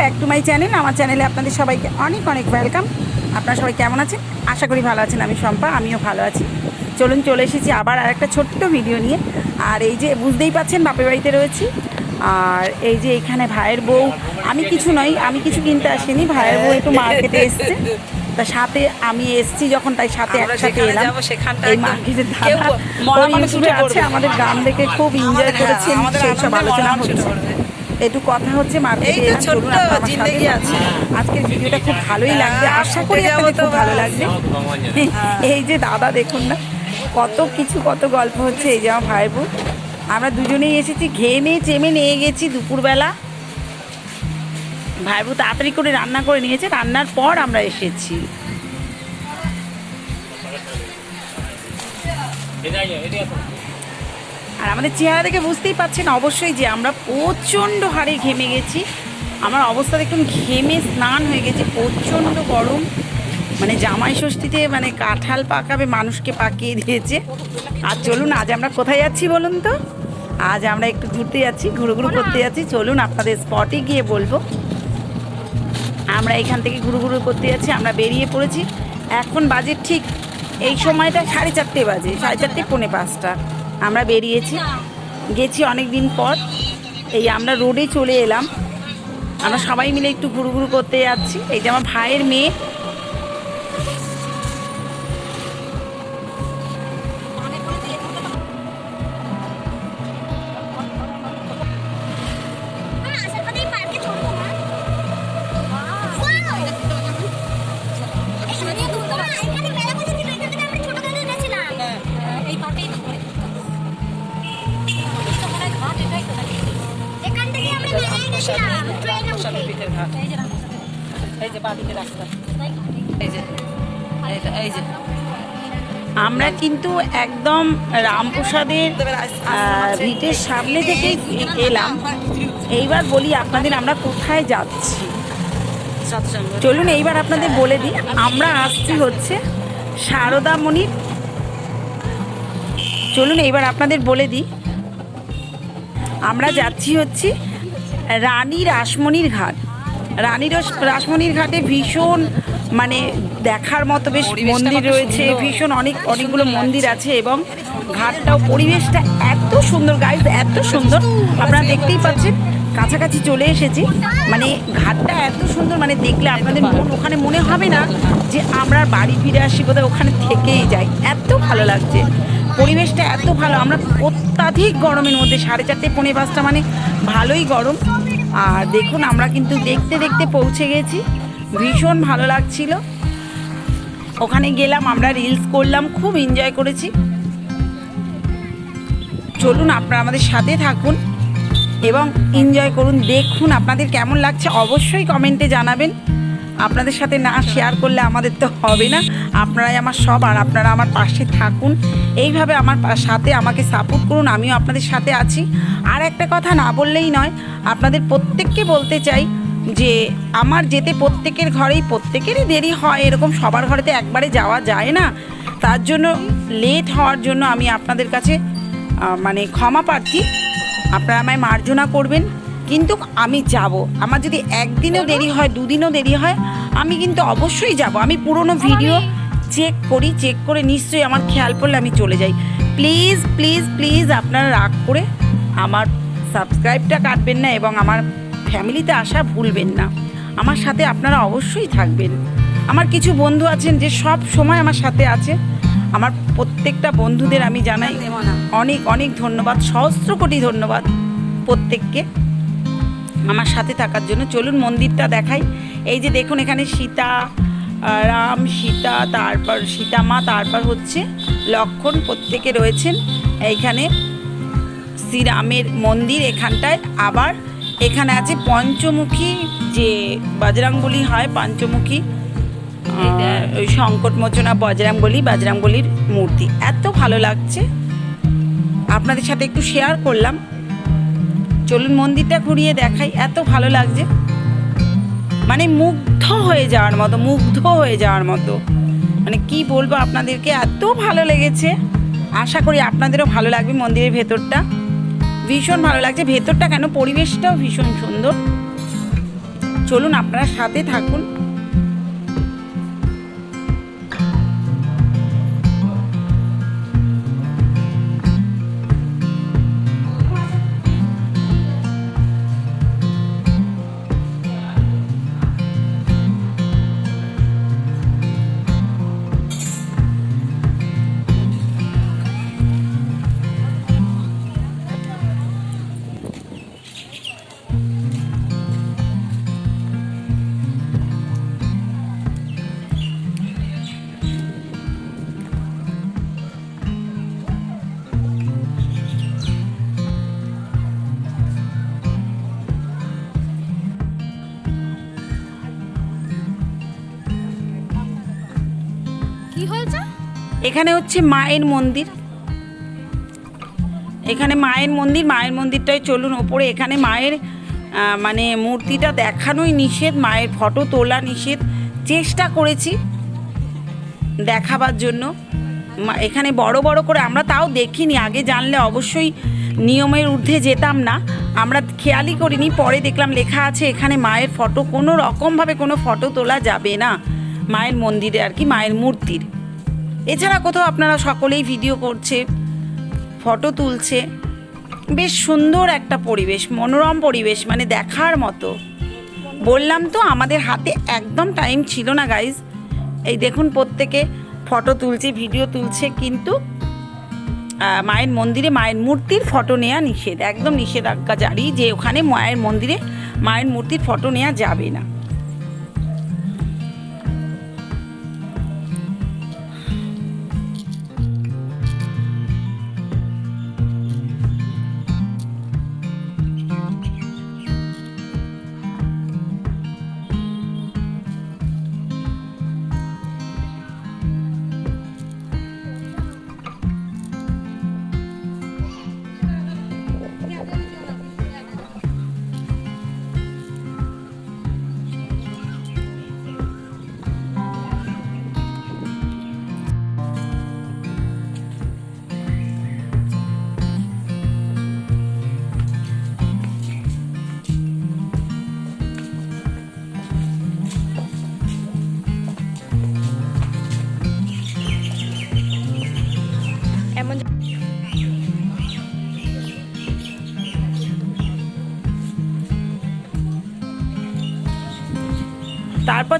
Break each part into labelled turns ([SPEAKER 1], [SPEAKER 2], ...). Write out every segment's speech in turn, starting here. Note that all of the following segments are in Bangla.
[SPEAKER 1] Back to my channel. আমার চ্যানেলে আপনাদের সবাইকে অনেক অনেক ওয়েলকাম। আপনারা সবাই কেমন আছেন? আশা করি ভালো আছেন। আমি শম্পা আমিও ভালো আছি। চলুন চলে এসেছি আবার আর একটা ছোট্ট ভিডিও নিয়ে। আর এই যে বুঝতেই পাচ্ছেন বাপের বাড়িতে রয়েছি। আর এই যে এখানে ভাইয়ের বউ। আমি কিছু নই আমি কিছু কিনতে আসিনি। ভাইয়ের বউ একটু মার্কেটে এসছে। তা সাথে আমি এসছি যখন তাই সাথে একসাথে এলাম। এই মার্কেটের ধারা আছে আমাদের গ্রাম দেখে খুব এনজয় করেছি
[SPEAKER 2] আমাদের
[SPEAKER 1] সেই সব আলোচনা হচ্ছে। একটু কথা হচ্ছে মার্কেটে
[SPEAKER 2] ছোট্ট জিন্দেগি আছে।
[SPEAKER 1] আজকের ভিডিওটা খুব ভালোই লাগবে। আশা করি
[SPEAKER 2] যাব
[SPEAKER 1] আপনাদের
[SPEAKER 2] তো
[SPEAKER 1] খুব ভালো। লাগবে। এই যে দাদা দেখুন না কত কিছু কত গল্প হচ্ছে এই যে আমার ভাইয়ের বউ আমরা দুজনেই এসেছি ঘেমে চেমে নিয়ে গেছি দুপুরবেলা। ভাইবু তাড়াতাড়ি করে রান্না করে নিয়েছে রান্নার পর আমরা এসেছি। আর আমাদের চেহারা দেখে বুঝতেই পারছেন অবশ্যই যে আমরা প্রচণ্ড হারে ঘেমে গেছি। আমার অবস্থা দেখুন, ঘেমে স্নান হয়ে গেছে, প্রচণ্ড গরম। মানে জামাই ষষ্ঠীতে মানে কাঁঠাল পাকাবে, মানুষকে পাকিয়ে দিয়েছে। আর চলুন, আজ আমরা কোথায় যাচ্ছি বলুন তো? আজ আমরা একটু ঘুরতে যাচ্ছি, ঘুরু ঘুরু করতে যাচ্ছি। চলুন, আপনাদের স্পটে গিয়ে বলব। আমরা এখান থেকে ঘুরু ঘুরু করতে যাচ্ছি, আমরা বেরিয়ে পড়েছি। এখন বাজে ঠিক এই সময়টা সাড়ে চারটে বাজে, সাড়ে চারটে পৌনে পাঁচটা। আমরা বেরিয়েছি। গেছি অনেক দিন পর। এই আমরা রোডে চলে এলাম। আমরা সবাই মিলে একটু ঘুরু ঘুরু করতে যাচ্ছি। এই যে আমার ভাইয়ের মেয়ে
[SPEAKER 3] আমরা
[SPEAKER 1] কিন্তু একদম রামপ্রসাদের ভিটের সামনে থেকেই এলাম। এইবার বলি আপনাদের আমরা কোথায় যাচ্ছি? চলুন এইবার আপনাদের বলে দিই। আমরা আসছি হচ্ছে সারদামণির। চলুন এইবার আপনাদের বলে দিই। আমরা যাচ্ছি হচ্ছে রানী রাসমণির ঘাট। রানী রস- রাসমণির ঘাটে ভীষণ মানে দেখার মতো বেশ মন্দির রয়েছে ভীষণ অনেক অনেকগুলো মন্দির আছে এবং ঘাটটাও পরিবেশটা এত সুন্দর গাইজ এত সুন্দর। আপনারা দেখতেই পাচ্ছেন কাছাকাছি চলে এসেছি। মানে ঘাটটা এত সুন্দর মানে দেখলে আপনাদের মন ওখানে মনে হবে না যে আমরা বাড়ি ফিরে আসি বোধহয় ওখানে থেকেই যাই। এত ভালো লাগছে। পরিবেশটা এত ভালো, আমরা অত্যাধিক গরমের মধ্যে, সাড়ে চারটে, পৌনে পাঁচটা মানে ভালোই গরম। আর দেখুন, আমরা কিন্তু দেখতে দেখতে পৌঁছে গেছি, ভীষণ ভালো লাগছিল। ওখানে গেলাম, আমরা রিলস করলাম, খুব এনজয় করেছি। চলুন, আপনারা আমাদের সাথে থাকুন এবং এনজয় করুন। দেখুন, আপনাদের কেমন লাগছে, অবশ্যই কমেন্টে জানাবেন। আপনাদের সাথে না শেয়ার করলে আমাদের তো হবে না। আপনারাই আমার সব আর আপনারা আমার পাশে থাকুন। এইভাবে আমার সাথে আমাকে সাপোর্ট করুন, আমিও আপনাদের সাথে আছি। আর একটা কথা না বললেই নয়, আপনাদের প্রত্যেককে বলতে চাই যে, আমার যেতে প্রত্যেকের ঘরেই প্রত্যেকেরই দেরি হয়, এরকম সবার ঘরেতে একবারে যাওয়া যায় না। তার জন্য লেট হওয়ার জন্য আমি আপনাদের কাছে মানে ক্ষমা প্রার্থী। আপনারা আমায় মার্জনা করবেন। কিন্তু আমি যাব। আমার যদি একদিনও দেরি হয় দুদিনও দেরি হয় আমি কিন্তু অবশ্যই যাব। আমি পুরনো ভিডিও চেক করি চেক করে নিশ্চয়ই আমার খেয়াল পড়লে আমি চলে যাই। প্লিজ প্লিজ প্লিজ আপনারা রাগ করে আমার সাবস্ক্রাইবটা কাটবেন না এবং আমার ফ্যামিলিতে আসা ভুলবেন না। আমার সাথে আপনারা অবশ্যই থাকবেন। আমার কিছু বন্ধু আছেন যে সব সময় আমার সাথে আছে। আমার প্রত্যেকটা বন্ধুদের আমি জানাই অনেক অনেক ধন্যবাদ সহস্র কোটি ধন্যবাদ প্রত্যেককে। আমার সাথে থাকার জন্য। চলুন মন্দিরটা দেখাই। এই যে দেখুন এখানে সীতা রাম সীতা তারপর সীতা মা তারপর হচ্ছে লক্ষণ প্রত্যেকে রয়েছেন। এইখানে শ্রীরামের মন্দির এখানটায়। আবার এখানে আছে পঞ্চমুখী যে বজরাঙ্গলি হয় পঞ্চমুখী ওই সংকট মোচনা বজরাঙ্গলি বজরাঙ্গলির মূর্তি। এত ভালো লাগছে। আপনাদের সাথে একটু শেয়ার করলাম। চলুন মন্দিরটা ঘুরিয়ে দেখাই, এত ভালো লাগছে। মানে মুগ্ধ হয়ে যাওয়ার মতো, মুগ্ধ হয়ে যাওয়ার মতো। মানে কি বলব আপনাদেরকে, এত ভালো লেগেছে। আশা করি আপনাদেরও ভালো লাগবে মন্দিরের ভেতরটা। ভীষণ ভালো লাগছে। ভেতরটা কেন, পরিবেশটাও ভীষণ সুন্দর। চলুন আপনারা সাথে থাকুন। এখানে হচ্ছে মায়ের মন্দির। এখানে মায়ের মন্দির, মায়ের মন্দিরটায় চলুন ওপরে। এখানে মায়ের মানে মূর্তিটা দেখানোই নিষেধ, মায়ের ফটো তোলা নিষেধ। চেষ্টা করেছি দেখাবার জন্য। এখানে বড় বড় করে আমরা তাও দেখিনি। আগে জানলে অবশ্যই নিয়মের ঊর্ধ্বে যেতাম না। আমরা খেয়ালই করিনি, পরে দেখলাম লেখা আছে, এখানে মায়ের ফটো, কোনো রকমভাবে কোনো ফটো তোলা যাবে না। মায়ের মন্দিরে আর কি, মায়ের মূর্তির। এছাড়া কোথাও আপনারা সকলেই ভিডিও করছে ফটো তুলছে। বেশ সুন্দর একটা পরিবেশ, মনোরম পরিবেশ মানে দেখার মতো। বললাম তো, আমাদের হাতে একদম টাইম ছিল না গাইজ এই দেখুন প্রত্যেকে ফটো তুলছে ভিডিও তুলছে, কিন্তু মায়ের মন্দিরে মায়ের মূর্তির ফটো নেওয়া নিষেধ, একদম নিষেধাজ্ঞা জারি যে ওখানে মায়ের মন্দিরে মায়ের মূর্তির ফটো নেওয়া যাবে না।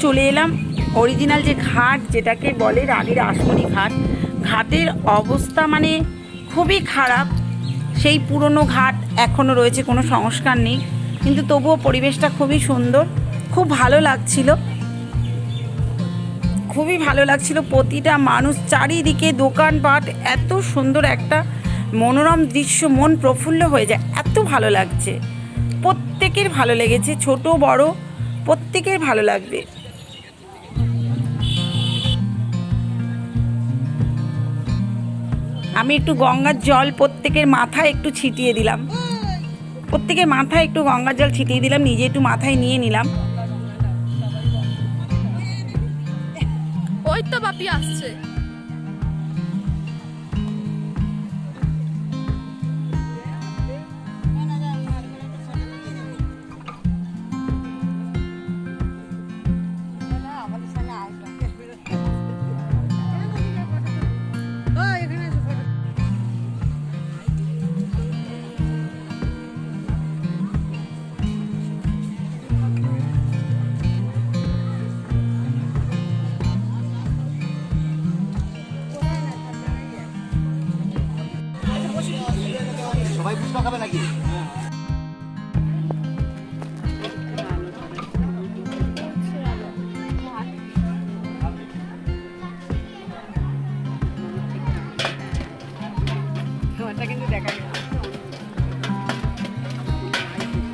[SPEAKER 1] চলে এলাম। অরিজিনাল যে ঘাট, যেটাকে বলে রাগের আসমনি ঘাট, ঘাটের অবস্থা মানে খুবই খারাপ। সেই পুরনো ঘাট এখনও রয়েছে, কোনো সংস্কার নেই। কিন্তু তবুও পরিবেশটা খুবই সুন্দর, খুব ভালো লাগছিল। খুবই ভালো লাগছিল, প্রতিটা মানুষ চারিদিকে দোকানপাট, এত সুন্দর একটা মনোরম দৃশ্য, মন প্রফুল্ল হয়ে যায়, এত ভালো লাগছে। প্রত্যেকের ভালো লেগেছে, ছোট, বড়, প্রত্যেকের ভালো লাগবে। আমি একটু গঙ্গার জল প্রত্যেকের মাথায় একটু ছিটিয়ে দিলাম। প্রত্যেকের মাথায় একটু গঙ্গার জল ছিটিয়ে দিলাম, নিজে একটু মাথায় নিয়ে নিলাম।
[SPEAKER 3] ওই তো বাপি আসছে।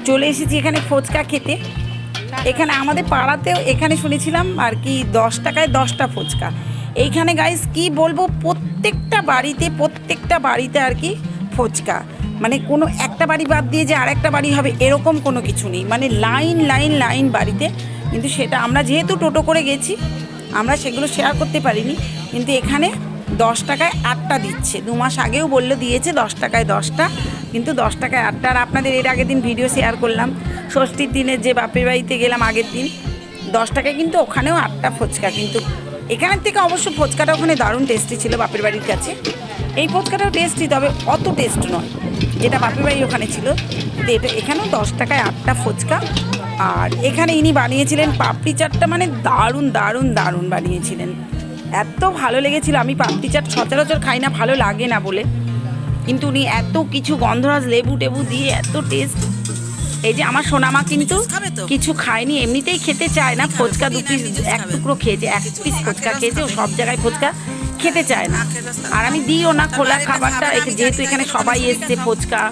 [SPEAKER 1] চলে এসেছি এখানে ফুচকা খেতে। এখানে আমাদের পাড়াতেও এখানে শুনেছিলাম আর কি দশ টাকায় দশটা ফুচকা এইখানে গাইস কি বলব, প্রত্যেকটা বাড়িতে প্রত্যেকটা বাড়িতে আর কি ফুচকা মানে কোনো একটা বাড়ি বাদ দিয়ে যে আরেকটা বাড়ি হবে, এরকম কোনো কিছু নেই। মানে লাইন লাইন লাইন বাড়িতে। কিন্তু সেটা আমরা যেহেতু টোটো করে গেছি, আমরা সেগুলো শেয়ার করতে পারিনি। কিন্তু এখানে দশ টাকায় আটটা দিচ্ছে। দু মাস আগেও বলল দিয়েছে দশ টাকায় দশটা। কিন্তু দশ টাকায় আটটা। আর আপনাদের এর আগের দিন ভিডিও শেয়ার করলাম। ষষ্ঠীর দিনে যে বাপের বাড়িতে গেলাম আগের দিন, দশ টাকায় কিন্তু ওখানেও আটটা ফুচকা। কিন্তু এখানের থেকে অবশ্য ফুচকাটা ওখানে দারুণ টেস্টি ছিল বাপের বাড়ির কাছে। এই ফুচকাটাও টেস্টি তবে অত টেস্ট নয়। যেটা বাপের বাড়ি ওখানে ছিল। তো এটা এখানেও দশ টাকায় আটটা ফুচকা। আর এখানে ইনি বানিয়েছিলেন পাপড়ি চাটটা মানে দারুণ দারুণ দারুণ বানিয়েছিলেন। এত ভালো লেগেছিল আমি পাপড়ি চাট সচরাচর খাই না ভালো লাগে না বলে। কিন্তু উনি এত কিছু গন্ধরাজ লেবু টেবু দিয়ে এত টেস্ট এই যে আমার সোনামা কিন্তু কিছু খায়নি এমনিতেই খেতে চায় না। ফুচকা দু পিস এক টুকরো খেয়েছে এক পিস ফুচকা খেয়েছে ও সব জায়গায় ফুচকা। খেতে চায় না। আর আমি দিও না, খোলা খাবারটা যেহেতু এখানে সবাই এসছে ফুচকা।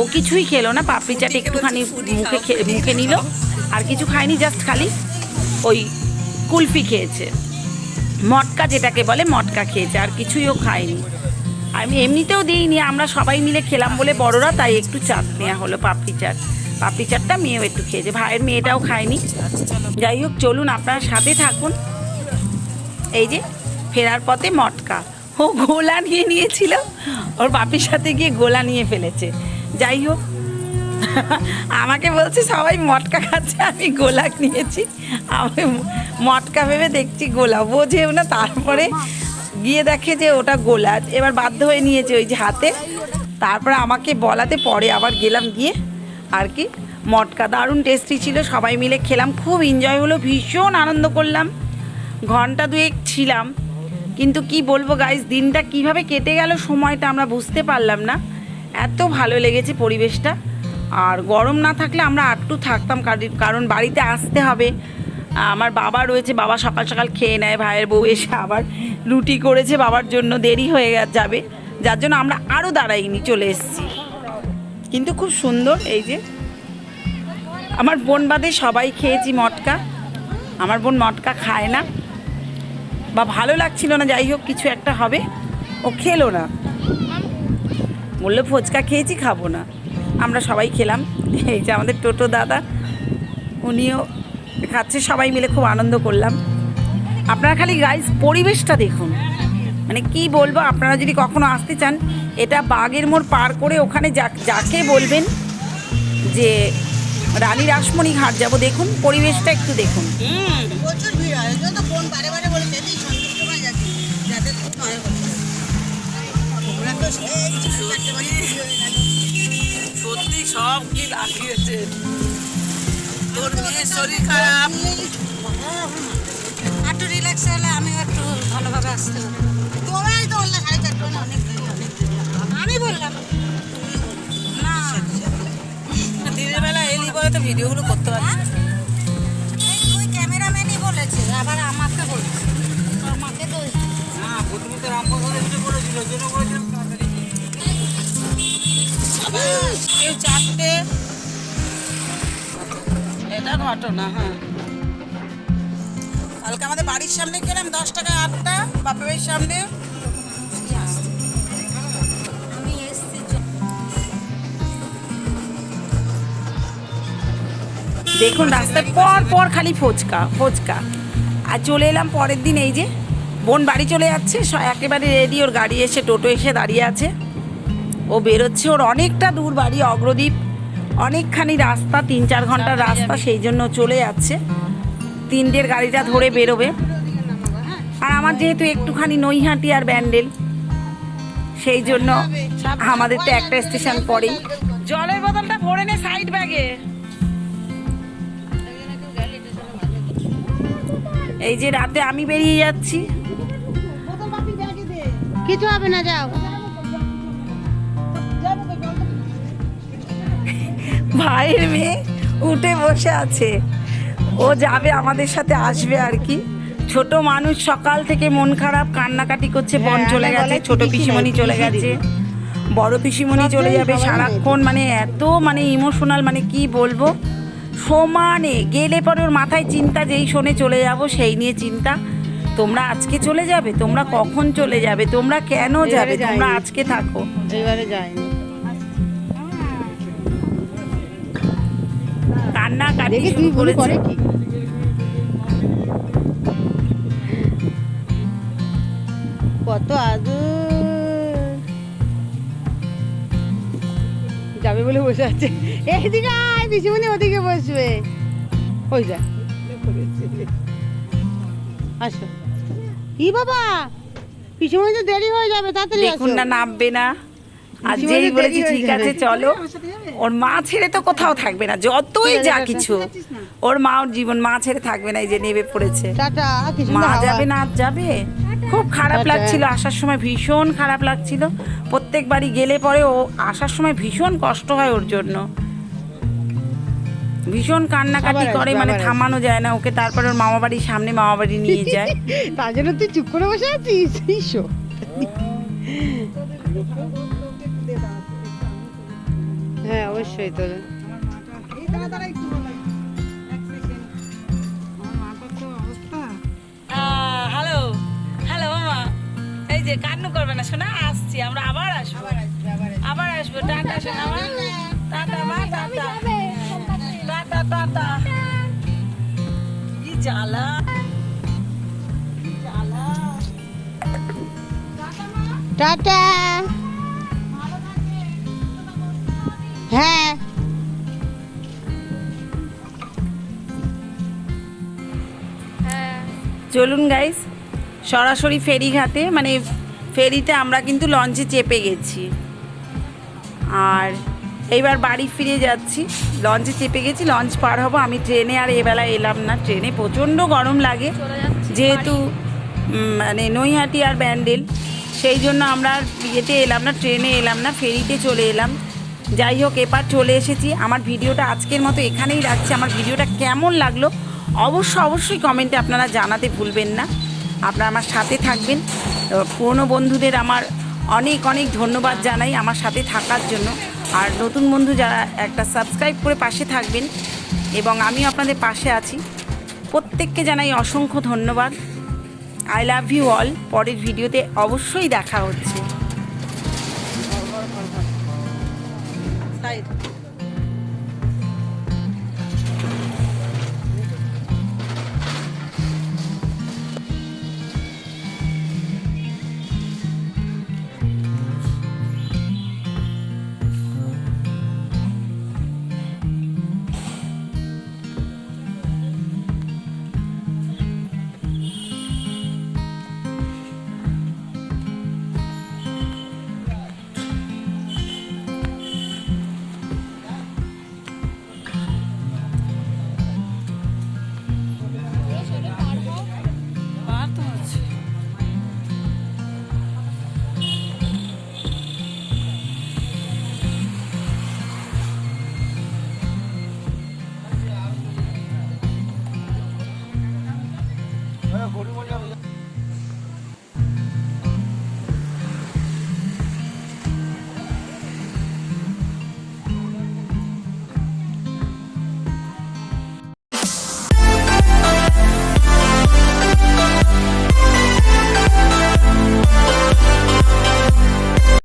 [SPEAKER 1] ও কিছুই খেলো না, পাপড়ি চাট একটুখানি মুখে মুখে নিল। আর কিছু খায়নি জাস্ট খালি ওই কুলফি খেয়েছে। মটকা যেটাকে বলে, মটকা খেয়েছে, আর কিছুই ও খায়নি। আমি এমনিতেও দিইনি, আমরা সবাই মিলে খেলাম বলে বড়রা, তাই একটু চাট নেওয়া হলো পাপড়ি চাট। পাপড়ি চাটটা মেয়েও একটু খেয়েছে, ভাইয়ের মেয়েটাও খায়নি। যাই হোক, চলুন আপনার সাথে থাকুন। এই যে ফেরার পথে মটকা। ও গোলা নিয়ে নিয়েছিল, ওর বাপির সাথে গিয়ে গোলা নিয়ে ফেলেছে। যাই হোক, আমাকে বলছে, সবাই মটকা খাচ্ছে, আমি গোলা নিয়েছি। আমি মটকা ভেবে দেখছি গোলা। বোঝেও না, তারপরে গিয়ে দেখে যে ওটা গোলা। এবার বাধ্য হয়ে নিয়েছে ওই যে হাতে। তারপরে আমাকে বলাতে পরে আবার গেলাম গিয়ে আর কি, মটকা। দারুণ টেস্টি ছিল, সবাই মিলে খেলাম। খুব এনজয় হলো, ভীষণ আনন্দ করলাম। ঘণ্টা দুয়েক ছিলাম। কিন্তু কি বলব গাইজ দিনটা কীভাবে কেটে গেল সময়টা আমরা বুঝতে পারলাম না। এত ভালো লেগেছে পরিবেশটা। আর গরম না থাকলে আমরা আটটু থাকতাম কারি- কারণ বাড়িতে আসতে হবে। আমার বাবা রয়েছে, বাবা সকাল সকাল খেয়ে নেয়, ভাইয়ের বউ এসে আবার রুটি করেছে বাবার জন্য, দেরি হয়ে যাবে। যার জন্য আমরা আরও দাঁড়াইনি, চলে এসেছি। কিন্তু খুব সুন্দর এই যে, আমার বোন বাদে সবাই খেয়েছি মটকা। আমার বোন মটকা খায় না। বা ভালো লাগছিল না, যাই হোক, কিছু একটা হবে। ও খেলো না। বলল, ফুচকা খেয়েছি, খাব না। আমরা সবাই খেলাম। এই যে আমাদের টোটো দাদা, উনিও খাচ্ছে, সবাই মিলে খুব আনন্দ করলাম। আপনারা খালি গাইজ পরিবেশটা দেখুন। মানে কি বলব, আপনারা যদি কখনো আসতে চান, এটা বাগের মোড় পার করে ওখানে যাকে বলবেন যে রানী রাসমণি ঘাট যাব। দেখুন পরিবেশটা একটু দেখুন।
[SPEAKER 4] প্রচুর ভিড় হয় তো ফোন বারে বারে যাতে গেল
[SPEAKER 2] সত্যি সব কি লাগিয়েছে তোর মেয়ের শরীর খারাপ।
[SPEAKER 4] একটু রিল্যাক্স হলে আমি একটু ভালোভাবে আসতে তো বললে সাড়ে চারটে মানে অনেক আমি বললাম
[SPEAKER 2] পরে তো ভিডিওগুলো করতে পারছি না।
[SPEAKER 4] এই দুই ক্যামেরাম্যানই বলেছে আবার আমাকে বলছে। আমাকে তো
[SPEAKER 2] কেউ চারটে এটা ঘটনা হ্যাঁ। কালকে আমাদের বাড়ির সামনে খেলাম দশ টাকায় আটটা বাপের সামনে।
[SPEAKER 1] দেখুন রাস্তায় পর পর খালি ফোচকা ফোচকা। আর চলে এলাম পরের দিন এই যে বোন বাড়ি চলে যাচ্ছে একেবারে রেডি ওর গাড়ি এসে টোটো এসে দাঁড়িয়ে আছে। ও বেরোচ্ছে ওর অনেকটা দূর বাড়ি অগ্রদ্বীপ। অনেকখানি রাস্তা তিন চার ঘণ্টার রাস্তা সেই জন্য চলে যাচ্ছে। তিনটের গাড়িটা ধরে বেরোবে। আর আমার যেহেতু একটুখানি নৈহাটি আর ব্যান্ডেল সেই জন্য আমাদের তো একটা স্টেশন পরেই। জলের বোতলটা ভরে নে সাইড ব্যাগে। এই যে রাতে আমি বেরিয়ে যাচ্ছি।
[SPEAKER 4] কিছু হবে না যাও।
[SPEAKER 1] ভাইয়ের মেয়ে উঠে বসে আছে। ও যাবে আমাদের সাথে আসবে আর কি। ছোট মানুষ সকাল থেকে মন খারাপ কান্নাকাটি করছে বন চলে গেছে ছোট পিসিমণি চলে গেছে। বড় পিসিমণি চলে যাবে সারাক্ষণ মানে এত মানে ইমোশনাল মানে কি বলব? সমানে গেলে পরে ওর মাথায় চিন্তা যেই শোনে চলে যাব সেই নিয়ে চিন্তা। তোমরা আজকে চলে যাবে তোমরা কখন চলে যাবে তোমরা কেন যাবে তোমরা আজকে থাকো।
[SPEAKER 4] এবারে
[SPEAKER 1] কান্না কাটি শুরু করেছে।
[SPEAKER 4] কত আদর যাবে বলে বসে আছে। এইদিকে আয় পিসিমণি ওদিকে বসবে। ওই যা। আসো। ই বাবা পিসিমণি তো দেরি হয়ে যাবে তাড়াতাড়ি
[SPEAKER 1] দেখুন
[SPEAKER 4] আসো
[SPEAKER 1] না নামবে না। আর যেই বলেছি ঠিক আছে চলো। ওর মা ছেড়ে তো কোথাও থাকবে না যতই যা কিছু। ওর মা ওর জীবন মা ছেড়ে থাকবে না এই যে নেবে পড়েছে।
[SPEAKER 4] টাটা
[SPEAKER 1] মা যাবে না আজ যাবে? খুব খারাপ লাগছিল আসার সময় ভীষণ খারাপ লাগছিল। প্রত্যেকবারই গেলে পরে ও আসার সময় ভীষণ কষ্ট হয় ওর জন্য। ভীষণ কান্নাকাটি করে মানে থামানো যায় না ওকে তারপর ওর মামা বাড়ির সামনে মামা বাড়ি নিয়ে যায়।
[SPEAKER 4] তার জন্য তুই চুপ করে বসে আছিস? হ্যাঁ অবশ্যই তো
[SPEAKER 2] যে কান্নু করবে না শোনা আসছি আমরা আবার আসব। আবার আসব টাটা শোনা টাটা মা টাটা। Tata tata. কি জ্বালা।
[SPEAKER 4] টাটা হ্যাঁ।
[SPEAKER 1] চলুন গাইস সরাসরি ফেরিঘাটে মানে ফেরিতে আমরা কিন্তু লঞ্চে চেপে গেছি। আর এইবার বাড়ি ফিরে যাচ্ছি। লঞ্চে চেপে গেছি লঞ্চ পার হব। আমি ট্রেনে আর এবেলা এলাম না। ট্রেনে প্রচণ্ড গরম লাগে। যেহেতু মানে নৈহাটি আর ব্যান্ডেল। সেই জন্য আমরা ইয়েতে এলাম না ট্রেনে এলাম না ফেরিতে চলে এলাম। যাই হোক এবার চলে এসেছি। আমার ভিডিওটা আজকের মতো এখানেই রাখছি। আমার ভিডিওটা কেমন লাগল অবশ্য অবশ্যই কমেন্টে আপনারা জানাতে ভুলবেন না। আপনারা আমার সাথে থাকবেন। পুরনো বন্ধুদের আমার অনেক অনেক ধন্যবাদ জানাই আমার সাথে থাকার জন্য। আর নতুন বন্ধু যারা একটা সাবস্ক্রাইব করে পাশে থাকবেন এবং আমি আপনাদের পাশে আছি, প্রত্যেককে জানাই অসংখ্য ধন্যবাদ। আই লাভ ইউ অল পরের ভিডিওতে অবশ্যই দেখা হচ্ছে।